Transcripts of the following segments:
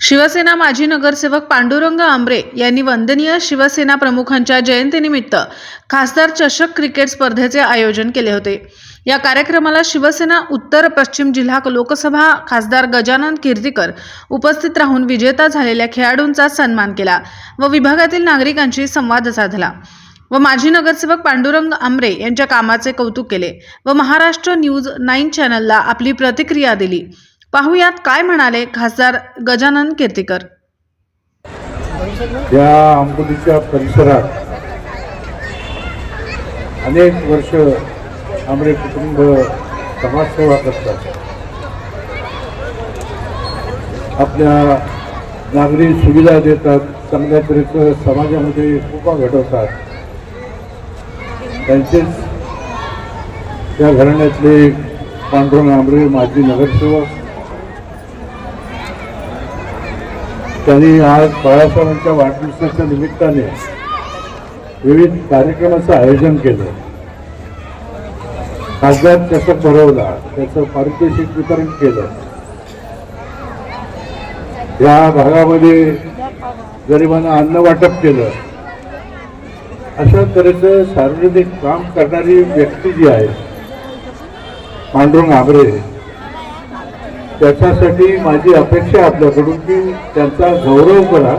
शिवसेना माजी नगरसेवक पांडुरंग आंब्रे यांनी वंदनीय शिवसेना प्रमुखांच्या जयंतीनिमित्त खासदार चषक क्रिकेट स्पर्धेचे आयोजन केले होते. या कार्यक्रमाला शिवसेना उत्तर पश्चिम जिल्हा लोकसभा खासदार गजानन कीर्तीकर उपस्थित राहून विजेता झालेल्या खेळाडूंचा सन्मान केला व विभागातील नागरिकांशी संवाद साधला व माजी नगरसेवक पांडुरंग आंब्रे यांच्या कामाचे कौतुक केले व महाराष्ट्र न्यूज नाईन चॅनलला आपली प्रतिक्रिया दिली. पाहुयात काय म्हणाले खासदार गजानन कीर्तीकर या आंबोलीच्या परिसरात अनेक वर्ष आमरे कुटुंब समाजसेवा करतात. आपल्या नागरी सुविधा देतात चांगल्या तऱ्हेचं समाजामध्ये उपा घडवतात. त्यांचेच त्या घराण्यातले पांडुरंग आंबरे माजी नगरसेवक त्यांनी आज बाळासाहेबांच्या वाढदिवसाच्या निमित्ताने विविध कार्यक्रमाचं आयोजन केलं. खासदार त्याचा भरवला त्याचं पारितोषिक वितरण केलं. या भागामध्ये गरिबांना अन्न वाटप केलं. अशा तऱ्हेचं सार्वजनिक काम करणारी व्यक्ती जी आहे पांडुरंग आबरे त्याच्यासाठी माझी अपेक्षा आपल्याकडून की त्यांचा गौरव करा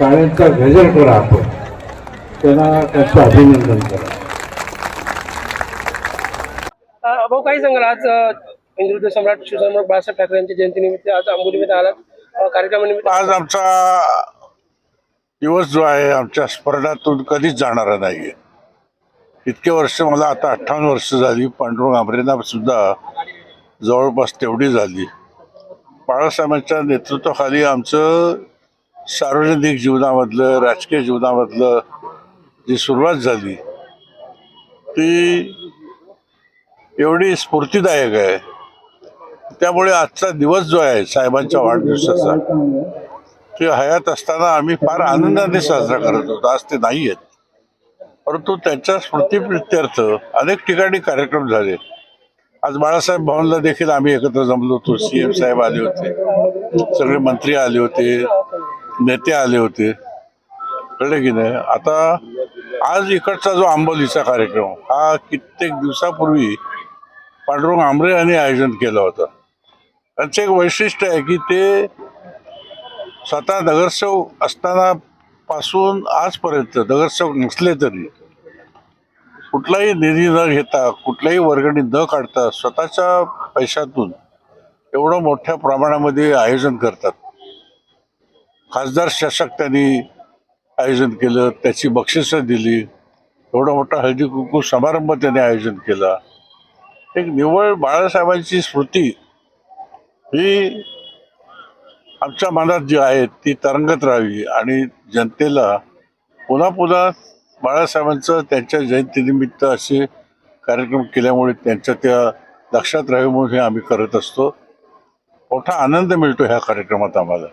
टाळ्यांचा गजर करा आपण. त्यांना त्यांचं अभिनंदन करा. अ, भाऊ काही सांगाल आज हिंदुत्व सम्राट शिवसम्राट बाळासाहेब ठाकरे यांच्या जयंतीनिमित्त आज आंबोलीमध्ये आला. कार्यक्रमानिमित्त आज आमचा दिवस जो आहे आमच्या स्पर्धातून कधीच जाणारा नाहीये. इतके वर्ष मला आता अठ्ठावन्न वर्ष झाली पांडुरंग आंबरेंना सुद्धा जवळपास तेवढी झाली. बाळासाहेबांच्या नेतृत्वाखाली आमचं सार्वजनिक जीवनामधलं राजकीय जीवनामधलं जी सुरुवात झाली ती एवढी स्फूर्तीदायक आहे. त्यामुळे आजचा दिवस जो आहे साहेबांच्या वाढदिवसाचा ते हयात असताना आम्ही फार आनंदाने साजरा करत होतो. आज ते नाही आहेत परंतु त्यांच्या स्मृतीप्रित्यर्थ अनेक ठिकाणी कार्यक्रम झाले. आज बाळासाहेब भवनला देखील आम्ही एकत्र जमलो होतो. सी एम साहेब आले होते. सगळे मंत्री आले होते. नेते आले होते. कळले की नाही? आता आज इकडचा जो आंबोलीचा कार्यक्रम हा कित्येक दिवसापूर्वी पांडुरंग आंबरे यांनी आयोजन केलं होतं. त्यांचं एक वैशिष्ट्य आहे की ते स्वतः नगरसेवक असताना पासून आजपर्यंत नगरसेवक नसले तरी कुठलाही निधी न घेता कुठल्याही वर्गणी न काढता स्वतःच्या पैशातून एवढं मोठ्या प्रमाणामध्ये आयोजन करतात. खासदार शासक त्यांनी आयोजन केलं त्याची बक्षिसं दिली एवढा मोठा हळदी कुंकू समारंभ त्याने आयोजन केला. एक निव्वळ बाळासाहेबांची स्मृती ही आमच्या मनात जी आहे ती तरंगत राहावी आणि जनतेला पुन्हा पुन्हा बाळासाहेबांचं त्यांच्या जयंतीनिमित्त असे कार्यक्रम केल्यामुळे त्यांच्या त्या लक्षात राहावे म्हणून हे आम्ही करत असतो. मोठा आनंद मिळतो ह्या कार्यक्रमात आम्हाला.